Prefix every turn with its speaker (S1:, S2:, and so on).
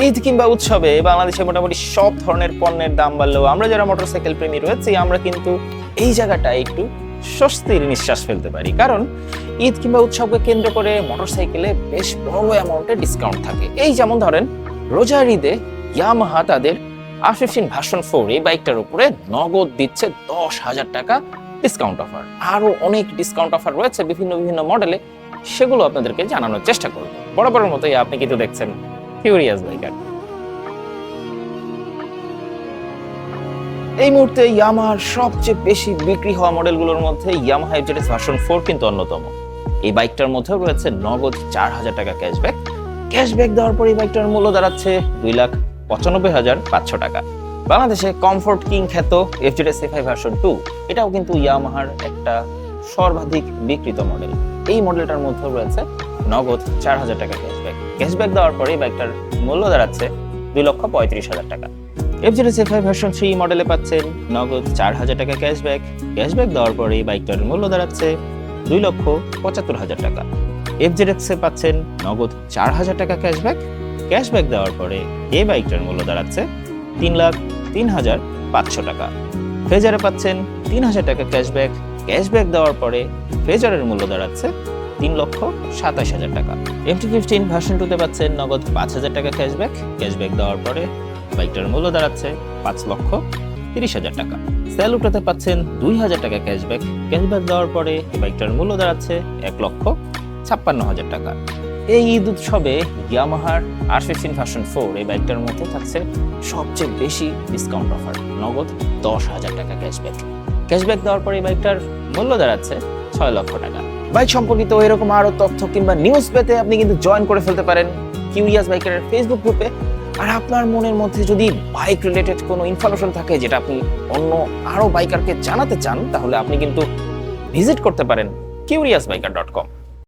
S1: কিংবা উৎসবে বাংলাদেশে মোটামুটি সব ধরনের পণ্যের দাম বাড়লেও আমরা যারা মোটরসাইকেল প্রেমী রয়েছি, আমরা কিন্তু এই জায়গাটায় একটু স্বস্তির নিঃশ্বাস ফেলতে পারি। কারণ ঈদ কিংবা উৎসবকে কেন্দ্র করে মোটরসাইকেলে বেশ বড় অ্যামাউন্টে ডিসকাউন্ট থাকে। এই যেমন ধরেন, রোজার ঈদে ইয়ামাহা তাদের আর ফিফটিন ভার্সন ফোর এই বাইকটার উপরে নগদ দিচ্ছে দশ হাজার টাকা ডিসকাউন্ট অফার আরও অনেক ডিসকাউন্ট অফার রয়েছে বিভিন্ন বিভিন্ন মডেলে সেগুলো আপনাদেরকে জানানোর চেষ্টা করব। বরাবরের মতোই আপনি কিন্তু দেখছেন ফিউরিয়াস বাইকার এই মুহূর্তে ইয়ামাহার সবচেয়ে বেশি বিক্রি হওয়া মডেলগুলোর মধ্যে ইয়ামাহা এফজেডএস ভার্সন ফোর কিন্তু অন্যতম। এই বাইকটার মধ্যেও রয়েছে নগদ চার হাজার টাকা ক্যাশব্যাক ক্যাশব্যাক দেওয়ার পর এই বাইকটার মূল্য দাঁড়াচ্ছে দুই লাখ পঁচানব্বই হাজার পাঁচশো টাকা। বাংলাদেশে কমফোর্ট কিং খ্যাত এফজেডএস এফআই ভার্সন টু এটাও কিন্তু ইয়ামাহার একটা সর্বাধিক বিক্রিত মডেল এই মডেলটার মধ্যেও রয়েছে নগদ চার হাজার টাকা ক্যাশব্যাক ক্যাশব্যাক দেওয়ার পরে বাইকটার মূল্য দাঁড়াচ্ছে দুই লক্ষ পঁয়ত্রিশ হাজার টাকা। এফজেডএস এফআই ভার্সন থ্রি মডেলে পাচ্ছেন, নগদ চার হাজার টাকা ক্যাশব্যাক। ক্যাশব্যাক দেওয়ার পরে এই বাইকটার মূল্য দাঁড়াচ্ছে দুই লক্ষ পঁচাত্তর হাজার টাকা। এফজেডএক্সে পাচ্ছেন, নগদ চার হাজার টাকা ক্যাশব্যাক। ক্যাশব্যাক দেওয়ার পরে এই বাইকটার মূল্য দাঁড়াচ্ছে তিন লাখ তিন হাজার পাঁচশো টাকা। ফ্রেজারে পাচ্ছেন, তিন হাজার টাকা ক্যাশব্যাক। ক্যাশব্যাক দেওয়ার পরে ফ্রেজারের মূল্য দাঁড়াচ্ছে তিন লক্ষ সাতাশ হাজার টাকা। এমটি ফিফটিন ভার্সন টুতে পাচ্ছেন নগদ পাঁচ হাজার টাকা ক্যাশব্যাক ক্যাশব্যাক দেওয়ার পরে বাইকটার মূল্য দাঁড়াচ্ছে পাঁচ লক্ষ তিরিশ হাজার টাকা। স্যালুটাতে পাচ্ছেন দুই হাজার টাকা ক্যাশব্যাক ক্যাশব্যাক দেওয়ার পরে বাইকটার মূল্য দাঁড়াচ্ছে এক লক্ষ ছাপ্পান্ন হাজার টাকা। এই ঈদ উৎসবে ইয়ামাহার আর ফিফটিন ভার্সন ফোর এই বাইকটার মধ্যে থাকছে সবচেয়ে বেশি ডিসকাউন্ট অফার নগদ দশ হাজার টাকা ক্যাশব্যাক ক্যাশব্যাক দেওয়ার পরে এই বাইকটার মূল্য দাঁড়াচ্ছে ছয় লক্ষ টাকা। বাইক সম্পর্কিত এরকম আরও তথ্য কিংবা নিউজ পেতে আপনি কিন্তু জয়েন করে ফেলতে পারেন কিউরিয়াস বাইকের ফেসবুক গ্রুপে আর আপনার মনের মধ্যে যদি বাইক রিলেটেড কোনো ইনফরমেশন থাকে যেটা আপনি অন্য আরও বাইকারকে জানাতে চান, তাহলে আপনি কিন্তু ভিজিট করতে পারেন কিউরিয়াস বাইকার ডট কম